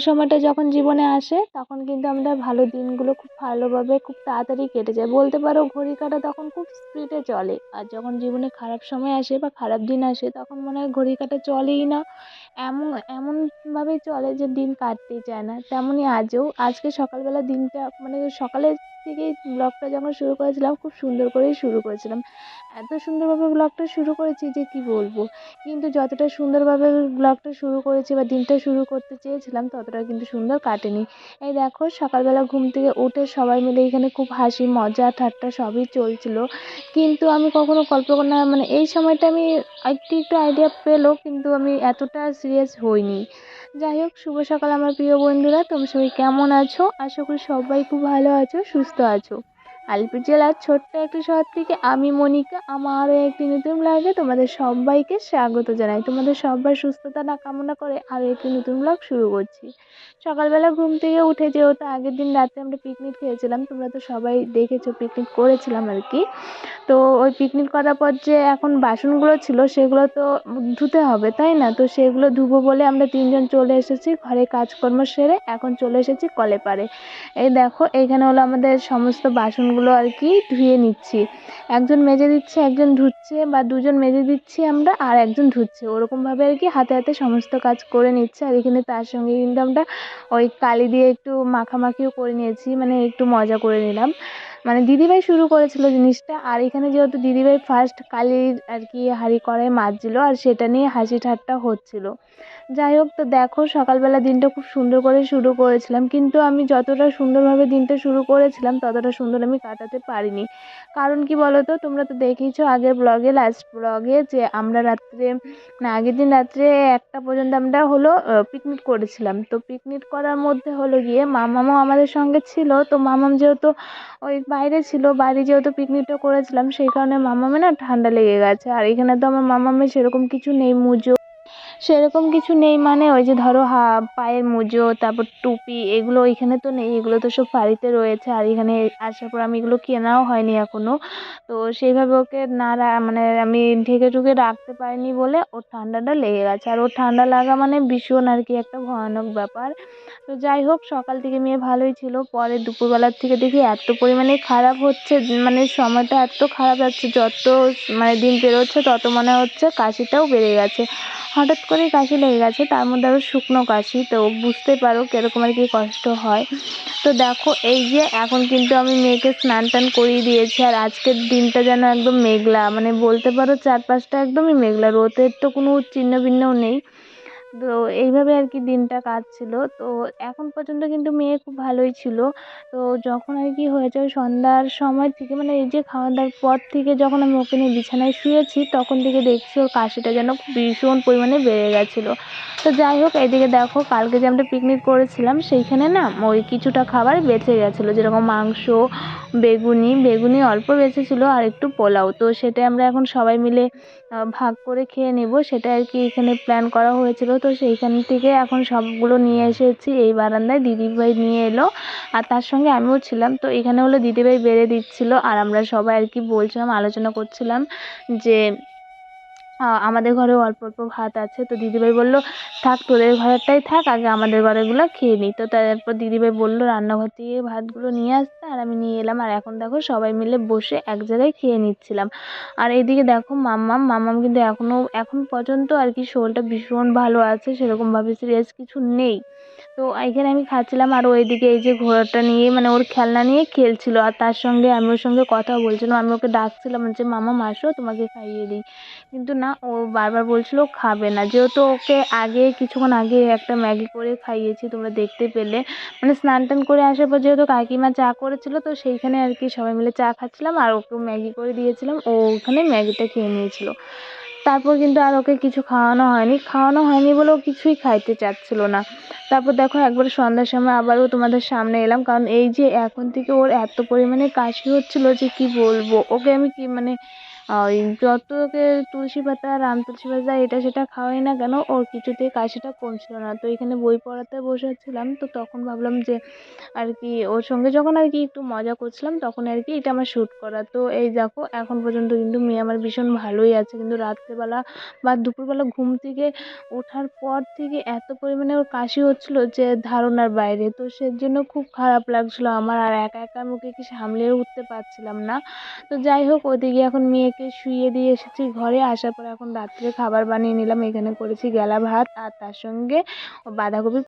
সময়টা যখন জীবনে আসে, তখন কিন্তু আমরা ভালো দিনগুলো খুব ভালোভাবে খুব তাড়াতাড়ি কেটে যায়। বলতে পারো ঘড়ি কাটা তখন খুব স্পিডে চলে। আর যখন জীবনে খারাপ সময় আসে বা খারাপ দিন আসে, তখন মনে হয় ঘড়ি কাটা চলেই না। এমন এমনভাবেই চলে যে দিন কাটতেই চায় না। তেমনই আজও, আজকে সকালবেলা দিনটা মানে সকালের থেকেই ব্লগটা যখন শুরু করেছিলাম, খুব সুন্দর করেই শুরু করেছিলাম। এত সুন্দরভাবে ব্লগটা শুরু করেছি যে কী বলব? কিন্তু যতটা সুন্দরভাবে ব্লগটা শুরু করেছি বা দিনটা শুরু করতে চেয়েছিলাম, ততটা কিন্তু সুন্দর কাটেনি। এই দেখো, সকালবেলা ঘুম থেকে উঠে সবাই মিলে এখানে খুব হাসি, মজা, ঠাট্টা সবই চলছিল। কিন্তু আমি কখনো কল্পনা মানে এই সময়টা আমি একটু একটু আইডিয়া পেলেও কিন্তু আমি এতটা সিরিয়াস হইনি। যাই হোক শুভ সকাল আমার প্রিয় বন্ধুরা, তোমরা সবাই কেমন আছো? আশা করি সবাই খুব ভালো আছো, সুস্থ আছো। আলিপুর জেলার ছোট্ট একটি শহর থেকে আমি মনিকা আমার আরও একটি নতুন ব্লগে তোমাদের সবাইকে স্বাগত জানাই। তোমাদের সবার সুস্থতা না কামনা করে আরও একটি নতুন ব্লগ শুরু করছি। সকালবেলা ঘুম থেকে উঠে যেহেতু আগের দিন রাতে আমরা পিকনিক খেয়েছিলাম, তোমরা তো সবাই দেখেছ পিকনিক করেছিলাম আর কি। তো ওই পিকনিক করার পর যে এখন বাসনগুলো ছিল সেগুলো তো ধুতে হবে, তাই না? তো সেগুলো ধুবো বলে আমরা তিনজন চলে এসেছি ঘরে কাজকর্ম সেরে এখন চলে এসেছি কলে পাড়ে এই দেখো এইখানে হলো আমাদের সমস্ত বাসনগুলো আর কি ধুয়ে নিচ্ছি। একজন মেজে দিচ্ছে, একজন ধুচ্ছে বা দুজন মেজে দিচ্ছি আমরা আর একজন ধুচ্ছে। ওরকমভাবে আর কি হাতে হাতে সমস্ত কাজ করে নিচ্ছে আর এখানে তার সঙ্গে কিন্তু আমরা ওই কালি দিয়ে একটু মাখামাখিও করে নিয়েছি মানে একটু মজা করে নিলাম। মানে দিদিভাই শুরু করেছিল জিনিসটা, আর এখানে যেহেতু দিদিভাই ফার্স্ট কালির আর কি হাঁড়ি কড়াই মাজছিলো আর সেটা নিয়ে হাসি ঠাট্টা হচ্ছিল। যাই হোক, তো দেখো সকালবেলা দিনটা খুব সুন্দর করে শুরু করেছিলাম, কিন্তু আমি যতটা সুন্দরভাবে দিনটা শুরু করেছিলাম ততটা সুন্দর আমি কাটাতে পারিনি। কারণ কি বলো তো তোমরা তো দেখেইছো আগের ব্লগে লাস্ট ব্লগে যে আমরা রাত্রে না আগের দিন রাত্রে একটা পর্যন্ত আমরা হলো পিকনিক করেছিলাম। তো পিকনিক করার মধ্যে হলো গিয়ে মামামও আমাদের সঙ্গে ছিল, তো মামাম যেহেতু ওই বাইরে ছিল বাইরে যেহেতু পিকনিকটা করেছিলাম, সেই কারণে মামামের না ঠান্ডা লেগে গেছে। আর এখানে তো আমার মামামের সেরকম কিছু নেই, মুজো। সেরকম কিছু নেই মানে ওই যে ধরো হা, পায়ের মোজো, তারপর টুপি, এগুলো এখানে তো নেই, এগুলো তো সব বাড়িতে রয়েছে, আর এখানে আসার পর আমি এগুলো কেনাও হয়নি এখনও তো সেইভাবে ওকে না মানে আমি ঢেকে ঢুকে রাখতে পারিনি বলে ওর ঠান্ডাটা লেগে গেছে। আর ওর ঠান্ডা লাগা মানে ভীষণ আর কি একটা ভয়ানক ব্যাপার। তো যাই হোক, সকাল থেকে মেয়ে ভালোই ছিল, পরে দুপুরবেলার থেকে দেখি এত পরিমাণে খারাপ হচ্ছে মানে সময়টা এত খারাপ যাচ্ছে, যত মানে দিন পেরোচ্ছে তত মনে হচ্ছে কাশিটাও বেড়ে গেছে। হঠাৎ করেই কাশি লেগে গেছে, তার মধ্যে আরও শুকনো কাশি, তো বুঝতে পারো কীরকম আর কি কষ্ট হয়। তো দেখো, এই যে এখন কিন্তু আমি মেয়েকে স্নান টান করিয়ে দিয়েছি, আর আজকের দিনটা যেন একদম মেঘলা মানে বলতে পারো চারপাশটা একদমই মেঘলা, রোদের তো কোনো চিহ্ন ভিন্নও নেই। তো এইভাবে আর কি দিনটা কাটছিল। তো এখন পর্যন্ত কিন্তু মেয়ে খুব ভালোই ছিল। তো যখন আর কি হয়েছে ওই সন্ধ্যার সময় থেকে মানে এই যে খাওয়া দাওয়ার পর থেকে যখন আমি ওকে নিয়ে বিছানায় শুয়েছি, তখন থেকে দেখছি ওর কাশিটা যেন ভীষণ পরিমাণে বেড়ে গেছিল। তো যাই হোক এইদিকে দেখো কালকে যে আমরা পিকনিক করেছিলাম, সেইখানে না ওই কিছুটা খাবার বেঁচে গেছিল, যেরকম মাংস বেগুনি বেগুনি অল্প বেঁচেছিলো আর একটু পোলাও। তো সেটা আমরা এখন সবাই মিলে ভাগ করে খেয়ে নেব। সেটা আর কি এখানে প্ল্যান করা হয়েছিল। তো সেইখান থেকে এখন সবগুলো নিয়ে এসেছি। এই বারান্দায় দিদিভাই নিয়ে এলো। আর তার সঙ্গে আমিও ছিলাম। তো এখানে হলো দিদিভাই বেড়ে দিচ্ছিল। আর আমরা সবাই আর কি বলছিলাম, আলোচনা করছিলাম যে আমাদের ঘরেও অল্প অল্প ভাত আছে। তো দিদিভাই বলল, থাক, তোদের ঘরেরটাই থাক, আগে আমাদের ঘরেরগুলো খেয়ে নিই তো তারপর দিদিভাই বলল, রান্নাঘর থেকে ভাতগুলো নিয়ে আসতে, আর আমি নিয়ে এলাম। আর এখন দেখো, সবাই মিলে বসে এক জায়গায় খেয়ে নিচ্ছিলাম। আর এদিকে দেখো, মাম্মাম মাম্মাম কিন্তু এখনও এখন পর্যন্ত আর কি শরীরটা ভীষণ ভালো আছে সেরকমভাবে সিরিয়াস কিছু নেই। তো এইখানে আমি খাচ্ছিলাম আর ওইদিকে এই যে ঘোড়াটা নিয়ে মানে ওর খেলনা নিয়ে খেলছিল। আর তার সঙ্গে আমি ওর সঙ্গে কথাও বলছিলাম আমি ওকে ডাকছিলাম যে মামা আসো তোমাকে খাইয়ে দিই। কিন্তু না, ও বারবার বলছিল, খাবে না। যেহেতু ওকে আগে, কিছুক্ষণ আগে একটা ম্যাগি করে খাইয়েছি, তোমরা দেখতে পেলে। মানে স্নান টান করে আসার পর যেহেতু কাকিমা চা করেছিল, তো সেইখানে আর কি সবাই মিলে চা খাচ্ছিলাম। আর ওকেও ম্যাগি করে দিয়েছিলাম। ও ওখানে ম্যাগিটা খেয়ে নিয়েছিল। তারপর কিন্তু আর ওকে কিছু খাওয়ানো হয়নি। খাওয়ানো হয়নি বলে ও কিছুই খাইতে চাচ্ছিল না। তারপর দেখো একবার সন্ধ্যার সময় আবারও তোমাদের সামনে এলাম। কারণ এই যে এখন থেকে ওর এত পরিমাণে কাশি হচ্ছিল যে কি বলব? ওকে আমি কি মানে ওই যত ওকে তুলসী পাতা, রাম তুলসী পাতা এটা সেটা খাওয়াই না কেন, ওর কিছুতেই কাশিটা কমছিল না। তো এখানে বই পড়াতে বসেছিলাম, তো তখন ভাবলাম যে আর কি, ওর সঙ্গে যখন আর কি একটু মজা করছিলাম, তখন আর কি এটা আমার শ্যুট করা। তো এই দেখো, এখন পর্যন্ত কিন্তু মেয়ে আমার ভীষণ ভালোই আছে। কিন্তু রাত্রেবেলা বা দুপুরবেলা ঘুম থেকে ওঠার পর থেকে এত পরিমাণে ওর কাশি হচ্ছিল যে ধারণার বাইরে। তো সেজন্য খুব খারাপ লাগছিল আমার, আর একা একা ওকে কি সামলেও উঠতে পারছিলাম না। তো যাই হোক, ওদিকে এখন মেয়েকে শুয়ে দিয়ে এসেছি ঘরে। আসার পর এখন রাত্রে খাবার বানিয়ে নিলাম। এখানে করেছি গেলা ভাত আর তার সঙ্গে বাঁধাকপি